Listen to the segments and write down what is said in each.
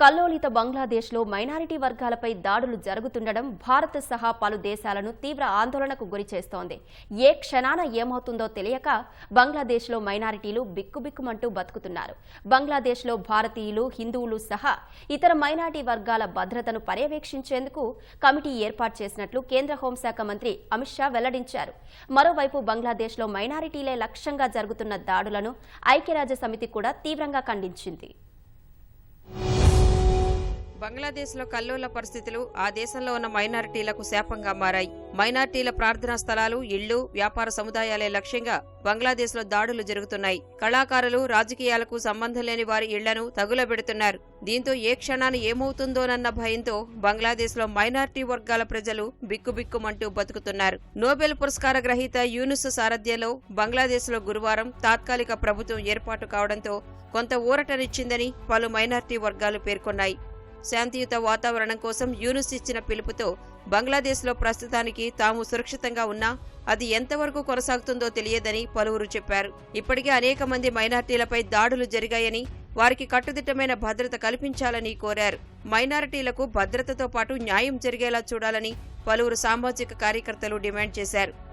కల్లోలిత బంగ్లాదేశ్లో మైనారిటీ వర్గాలపై దాడులు జరుగుతుండడం భారత్ సహా పలు దేశాలను తీవ్ర ఆందోళనకు గురిచేస్తోంది ఏ క్షణాన ఏమవుతుందో తెలియక బంగ్లాదేశ్లో మైనారిటీలు బిక్కుబిక్కుమంటూ బతుకుతున్నారు. బంగ్లాదేశ్లో భారతీయులు హిందువులు సహా ఇతర మైనారిటీ వర్గాల భద్రతను పర్యవేక్షించేందుకు కమిటీ ఏర్పాటు చేసినట్లు కేంద్ర హోంశాఖ మంత్రి అమిత్ షా వెల్లడించారు. మరోవైపు బంగ్లాదేశ్లో మైనారిటీలే లక్ష్యంగా జరుగుతున్న దాడులను ఐక్యరాజ్య సమితి కూడా తీవ్రంగా ఖండించింది. బంగ్లాదేశ్లో కల్లోల పరిస్థితులు ఆ దేశంలో ఉన్న మైనారిటీలకు శాపంగా మారాయి. మైనారిటీల ప్రార్థనా స్థలాలు ఇళ్ళు వ్యాపార సముదాయాలే లక్ష్యంగా బంగ్లాదేశ్లో దాడులు జరుగుతున్నాయి. కళాకారులు రాజకీయాలకు సంబంధం లేని వారి ఇళ్ళను తగులబెడుతున్నారు. దీంతో ఏ క్షణాన ఏమవుతుందోనన్న భయంతో బంగ్లాదేశ్లో మైనారిటీ వర్గాల ప్రజలు బిక్కుబిక్కుమంటూ బతుకుతున్నారు. నోబెల్ పురస్కార గ్రహీత యూనుస్ సారథ్యంలో బంగ్లాదేశ్లో గురువారం తాత్కాలిక ప్రభుత్వం ఏర్పాటు కావడంతో కొంత ఊరటనిచ్చిందని పలు మైనారిటీ వర్గాలు పేర్కొన్నాయి. శాంతియుత వాతావరణం కోసం యూనుస్ ఇచ్చిన పిలుపుతో బంగ్లాదేశ్లో ప్రస్తుతానికి తాము సురక్షితంగా ఉన్నా అది ఎంతవరకు కొనసాగుతుందో తెలియదని పలువురు చెప్పారు. ఇప్పటికే అనేక మంది మైనార్టీలపై దాడులు జరిగాయని వారికి కట్టుదిట్టమైన భద్రత కల్పించాలని కోరారు. మైనారిటీలకు భద్రతతో పాటు న్యాయం జరిగేలా చూడాలని పలువురు సామాజిక కార్యకర్తలు డిమాండ్ చేశారు.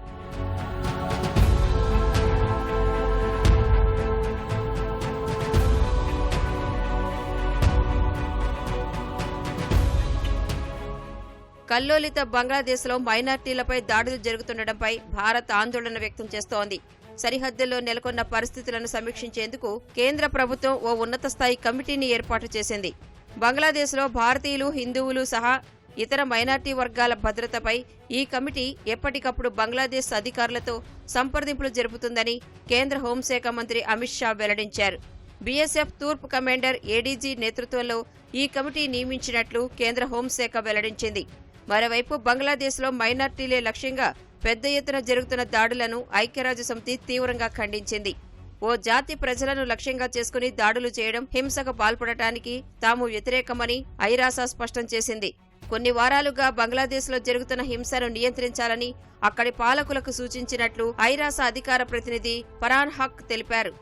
కల్లోలిత బంగ్లాదేశ్లో మైనార్టీలపై దాడులు జరుగుతుండటంపై భారత్ ఆందోళన వ్యక్తం చేస్తోంది. సరిహద్దుల్లో నెలకొన్న పరిస్థితులను సమీక్షించేందుకు కేంద్ర ప్రభుత్వం ఓ ఉన్నత స్థాయి కమిటీని ఏర్పాటు చేసింది. బంగ్లాదేశ్లో భారతీయులు హిందువులు సహా ఇతర మైనార్టీ వర్గాల భద్రతపై ఈ కమిటీ ఎప్పటికప్పుడు బంగ్లాదేశ్ అధికారులతో సంప్రదింపులు జరుపుతుందని కేంద్ర హోంశాఖ మంత్రి అమిత్ షా వెల్లడించారు. బీఎస్ఎఫ్ తూర్పు కమాండర్ ఏడీజీ నేతృత్వంలో ఈ కమిటీ నియమించినట్లు కేంద్ర హోంశాఖ వెల్లడించింది. మరోవైపు బంగ్లాదేశ్లో మైనార్టీలే లక్ష్యంగా పెద్ద ఎత్తున జరుగుతున్న దాడులను ఐక్యరాజ్య సమితి తీవ్రంగా ఖండించింది. ఓ జాతి ప్రజలను లక్ష్యంగా చేసుకుని దాడులు చేయడం హింసకు పాల్పడటానికి తాము వ్యతిరేకమని ఐరాస స్పష్టం చేసింది. కొన్ని వారాలుగా బంగ్లాదేశ్లో జరుగుతున్న హింసను నియంత్రించాలని అక్కడి పాలకులకు సూచించినట్లు ఐరాస అధికార ప్రతినిధి ఫరాన్ హక్ తెలిపారు.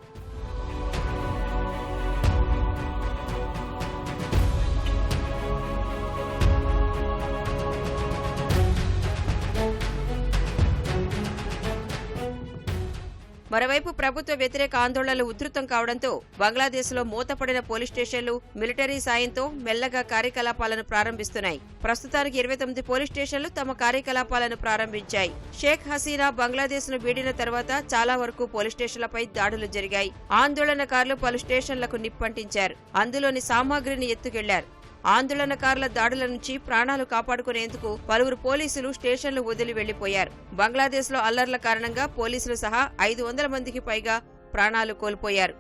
మరోవైపు ప్రభుత్వ వ్యతిరేక ఆందోళనలు ఉధృతం కావడంతో బంగ్లాదేశ్లో మూతపడిన పోలీస్ స్టేషన్లు మిలిటరీ సాయంతో మెల్లగా కార్యకలాపాలను ప్రారంభిస్తున్నాయి. ప్రస్తుతానికి ఇరవై తొమ్మిది పోలీస్ స్టేషన్లు తమ కార్యకలాపాలను ప్రారంభించాయి. షేక్ హసీనా బంగ్లాదేశ్ను వీడిన తర్వాత చాలా వరకు పోలీస్ స్టేషన్లపై దాడులు జరిగాయి. ఆందోళనకారులు పలు స్టేషన్లకు నిప్పంటించారు. అందులోని సామాగ్రిని ఎత్తుకెళ్ళారు. ఆందోళనకారుల దాడుల నుంచి ప్రాణాలు కాపాడుకునేందుకు పలువురు పోలీసులు స్టేషన్లు వదిలి వెళ్ళిపోయారు. బంగ్లాదేశ్లో అల్లర్ల కారణంగా పోలీసులు సహా ఐదు వందల మందికి పైగా ప్రాణాలు కోల్పోయారు.